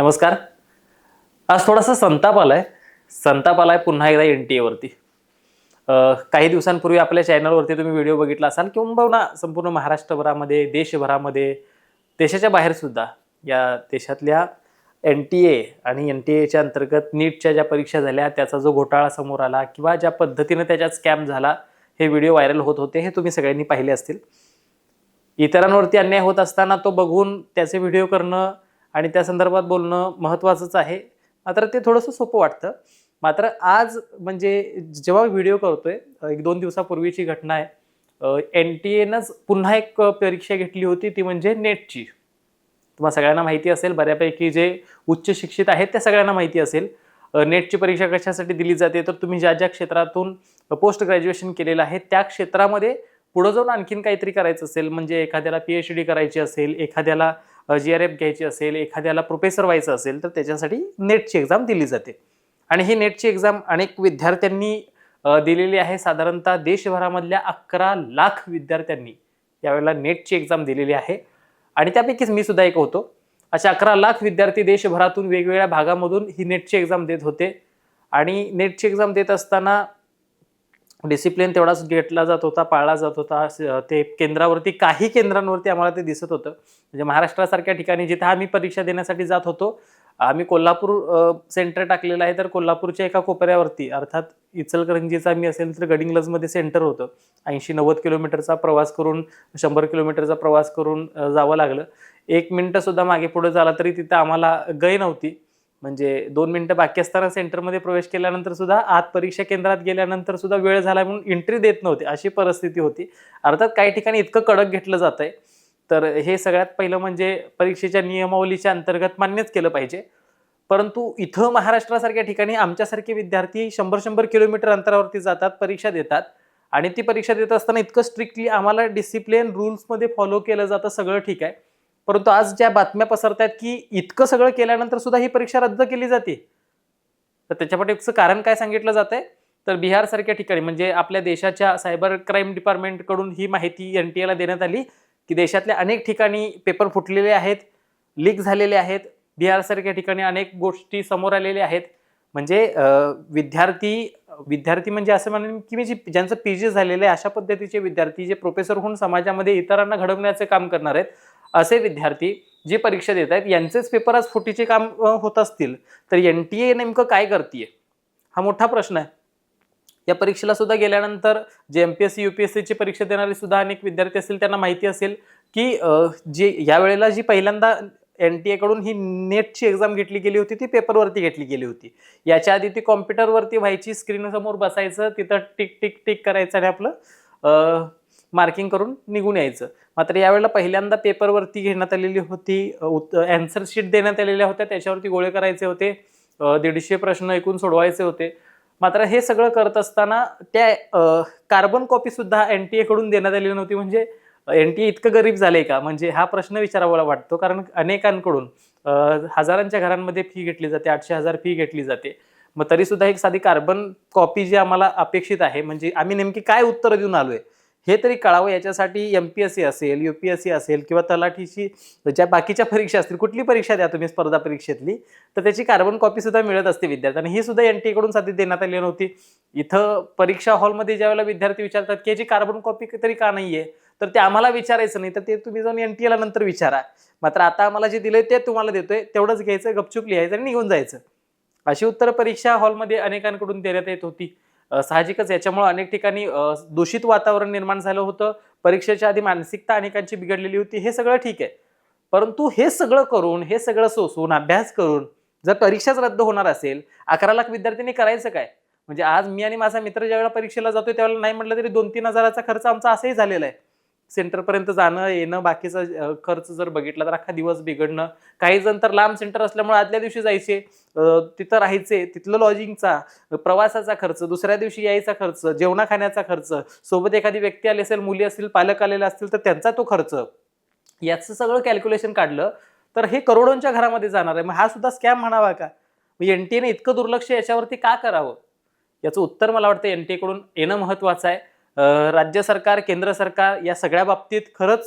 नमस्कार. आज थोडासा संताप आलाय. संताप आलाय पुन्हा एकदा एन टी एवरती काही दिवसांपूर्वी आपल्या चॅनलवरती तुम्ही व्हिडिओ बघितला असाल किंबहुना संपूर्ण महाराष्ट्रभरामध्ये देशभरामध्ये देशाच्या बाहेर सुद्धा या देशातल्या एन टी ए आणि एन टी एच्या अंतर्गत नीटच्या ज्या परीक्षा झाल्या त्याचा जो घोटाळा समोर आला किंवा ज्या पद्धतीनं त्याच्यात स्कॅम झाला हे व्हिडिओ व्हायरल होत होते हे तुम्ही सगळ्यांनी पाहिले असतील. इतरांवरती अन्याय होत असताना तो बघून त्याचे व्हिडिओ करणं आणि त्या संदर्भात बोलणं महत्त्वाचंच आहे. मात्र ते थोडंसं सोपं वाटतं. मात्र आज म्हणजे जेव्हा व्हिडिओ करतोय एक दोन दिवसापूर्वीची घटना आहे. एन टी एनंच पुन्हा एक परीक्षा घेतली होती ती म्हणजे नेटची. तुम्हाला सगळ्यांना माहिती असेल बऱ्यापैकी जे उच्च शिक्षित आहेत त्या सगळ्यांना माहिती असेल. नेटची परीक्षा कशासाठी दिली जाते? तर तुम्ही ज्या ज्या क्षेत्रातून पोस्ट ग्रॅज्युएशन केलेलं आहे त्या क्षेत्रामध्ये पुढं जाऊन आणखीन काहीतरी करायचं असेल म्हणजे एखाद्याला पी एच डी करायची असेल एखाद्याला जी आर एफ घ्यायची असेल एखाद्याला प्रोफेसर व्हायचं असेल तर त्याच्यासाठी नेटची एक्झाम दिली जाते. आणि ही नेटची एक्झाम अनेक विद्यार्थ्यांनी दिलेली आहे. साधारणतः देशभरामधल्या अकरा लाख विद्यार्थ्यांनी यावेळेला नेटची एक्झाम दिलेली आहे. आणि त्यापैकीच मी सुद्धा एक होतो. अशा अकरा लाख विद्यार्थी देशभरातून वेगवेगळ्या भागामधून ही नेटची एक्झाम देत होते. आणि नेटची एक्झाम देत असताना डिसिप्लिन तेवढाच घेतला जात होता पाळला जात होता. स- ते केंद्रावरती काही केंद्रांवरती आम्हाला ते दिसत होतं. म्हणजे महाराष्ट्रासारख्या ठिकाणी जिथे आम्ही परीक्षा देण्यासाठी जात होतो आम्ही कोल्हापूर सेंटर टाकलेलं आहे. तर कोल्हापूरच्या एका कोपऱ्यावरती अर्थात इचलकरंजीचा मी असेल तर गडिंग्लजमध्ये सेंटर होतं. ऐंशी नव्वद किलोमीटरचा प्रवास करून शंभर किलोमीटरचा प्रवास करून जावं लागलं. एक मिनटंसुद्धा मागे पुढे झाला तरी तिथं आम्हाला गय नव्हती. म्हणजे दोन मिनिटं बाकी असताना सेंटरमध्ये प्रवेश केल्यानंतर सुद्धा आत परीक्षा केंद्रात गेल्यानंतर सुद्धा वेळ झाला म्हणून एंट्री देत नव्हती. अशी परिस्थिती होती. अर्थात काही ठिकाणी इतकं कडक घेतलं जात आहे तर हे सगळ्यात पहिलं म्हणजे परीक्षेच्या नियमावलीच्या अंतर्गत मान्यच केलं पाहिजे. परंतु इथं महाराष्ट्रासारख्या ठिकाणी आमच्यासारखे विद्यार्थी शंभर शंभर किलोमीटर अंतरावरती जातात परीक्षा देतात. आणि ती परीक्षा देत असताना इतकं स्ट्रिक्टली आम्हाला डिसिप्लिन रूल्समध्ये फॉलो केलं जातं सगळं ठीक आहे. परंतु आज ज्या बातम्या पसरत आहेत की इतकं सगळं केल्यानंतर सुद्धा ही परीक्षा रद्द केली जाते. तर त्याच्यापाठीचं कारण काय सांगितलं जात आहे तर बिहारसारख्या ठिकाणी म्हणजे आपल्या देशाच्या सायबर क्राईम डिपार्टमेंटकडून ही माहिती एन टी एला देण्यात आली की देशातल्या अनेक ठिकाणी पेपर फुटलेले आहेत लीक झालेले आहेत बिहारसारख्या ठिकाणी अनेक गोष्टी समोर आलेल्या आहेत. म्हणजे विद्यार्थी विद्यार्थी म्हणजे असं म्हणेन की मी जी ज्यांचं पी जी झालेलं आहे अशा पद्धतीचे विद्यार्थी जे प्रोफेसर होऊन समाजामध्ये इतरांना घडवण्याचे काम करणार आहेत असे विद्यार्थी जे परीक्षा देत आहेत यांचेच पेपर आज फुटीचे काम होत असतील. तर एन टी ए नेमकं काय करते हा मोठा प्रश्न आहे. या परीक्षेला सुद्धा गेल्यानंतर जे M P S C U P S सीची परीक्षा देणारे सुद्धा अनेक विद्यार्थी असतील त्यांना माहिती असेल की जे यावेळेला जी पहिल्यांदा एन टी एकडून ही नेटची एक्झाम घेतली गेली होती ती पेपरवरती घेतली गेली होती. याच्या आधी ती कॉम्प्युटरवरती व्हायची स्क्रीनसमोर बसायचं तिथं टिक टिक टिक करायचं आणि आपलं मार्किंग करून निघून यायचं. मात्र यावेळेला पहिल्यांदा पेपरवरती घेण्यात आलेली होती अँसर शीट देण्यात आलेल्या होत्या. त्याच्यावरती गोळे करायचे होते. दीडशे प्रश्न ऐकून सोडवायचे होते. मात्र हे सगळं करत असताना त्या कार्बन कॉपी सुद्धा एन टी एकडून देण्यात आलेली नव्हती. म्हणजे एन टी ए इतकं गरीब झाले का? म्हणजे हा प्रश्न विचारावा वाटतो. कारण अनेकांकडून हजारांच्या घरांमध्ये फी घेतली जाते आठशे हजार फी घेतली जाते. मग तरीसुद्धा एक साधी कार्बन कॉपी जी आम्हाला अपेक्षित आहे म्हणजे आम्ही नेमकी काय उत्तर देऊन आलो आहे हे तरी कळावं याच्यासाठी एम पी एस सी असेल यू पी एस सी असेल किंवा तलाठीची ज्या बाकीच्या परीक्षा असतील कुठली परीक्षा द्या तुम्ही स्पर्धा परीक्षेतली तर त्याची कार्बन कॉपीसुद्धा मिळत असते विद्यार्थ्यांना. ही सुद्धा एन टी कडून साधी देण्यात आली नव्हती. इथं परीक्षा हॉलमध्ये ज्यावेळेला विद्यार्थी विचारतात की याची कार्बन कॉपी तरी का नाही आहे तर ते आम्हाला विचारायचं नाही तर ते तुम्ही जाऊन एन टी एला नंतर विचारा. मात्र आता आम्हाला जे दिलं ते तुम्हाला देतोय तेवढंच घ्यायचं गपचूप लिहायचं आणि निघून जायचं. अशी उत्तर परीक्षा हॉलमध्ये अनेकांकडून देण्यात येत होती. साहजिकच याच्यामुळे अनेक ठिकाणी दूषित वातावरण निर्माण झालं होतं. परीक्षेच्या आधी मानसिकता अनेकांची बिघडलेली होती. हे सगळं ठीक आहे. परंतु हे सगळं करून हे सगळं सोसून अभ्यास करून जर परीक्षाच रद्द होणार असेल अकरा लाख विद्यार्थ्यांनी करायचं काय? म्हणजे आज मी आणि माझा मित्र ज्यावेळेला परीक्षेला जातोय त्यावेळेला नाही म्हटलं तरी दोन तीन हजाराचा खर्च आमचा असंही झालेला आहे. सेंटरपर्यंत जाणं येणं बाकीचा खर्च जर बघितला तर अख्खा दिवस बिघडणं. काही जण तर लांब सेंटर असल्यामुळे आदल्या दिवशी जायचे. तिथं राहायचे तिथलं लॉजिंगचा प्रवासाचा खर्च दुसऱ्या दिवशी यायचा खर्च जेवणा खाण्याचा खर्च. सोबत एखादी व्यक्ती आली असेल मुली असतील पालक आलेले असतील तर त्यांचा तो खर्च. याचं सगळं कॅल्क्युलेशन काढलं तर हे करोडोंच्या घरामध्ये जाणार आहे. मग हा सुद्धा स्कॅम म्हणावा का? एन टी एने इतकं दुर्लक्ष याच्यावरती का करावं? याचं उत्तर मला वाटतं एन टी एकडून येणं महत्वाचं आहे. राज्य सरकार केंद्र सरकार या सगळ्या बाबतीत खरंच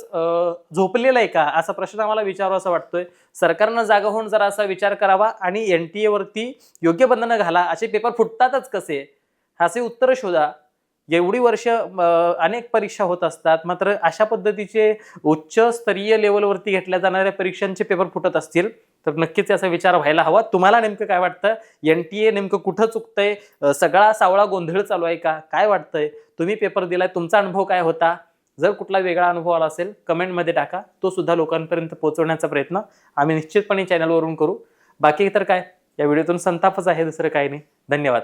झोपलेलं आहे का? असा प्रश्न आम्हाला विचारावा असं वाटतोय. सरकारनं जागा होऊन जरा असा विचार करावा आणि एन टी एवरती योग्य बंधनं घाला. असे पेपर फुटतातच कसे? असे उत्तर शोधा. एवढी वर्ष अनेक परीक्षा होत असतात. मात्र अशा पद्धतीचे उच्च स्तरीय लेवलवरती घेतल्या जाणाऱ्या परीक्षांचे पेपर फुटत असतील तर नक्कीच याचा विचार व्हायला हवा. तुम्हाला नेमकं काय वाटतं? एन टी ए नेमकं कुठं चुकतंय? सगळा सावळा गोंधळ चालू आहे का? काय वाटतंय? तुम्ही पेपर दिलाय तुमचा अनुभव काय होता? जर कुठला वेगळा अनुभव आला असेल कमेंटमध्ये टाका. तो सुद्धा लोकांपर्यंत पोहोचवण्याचा प्रयत्न आम्ही निश्चितपणे चॅनलवरून करू. बाकी तर काय? या व्हिडिओतून संतापच आहे दुसरं काही नाही. धन्यवाद.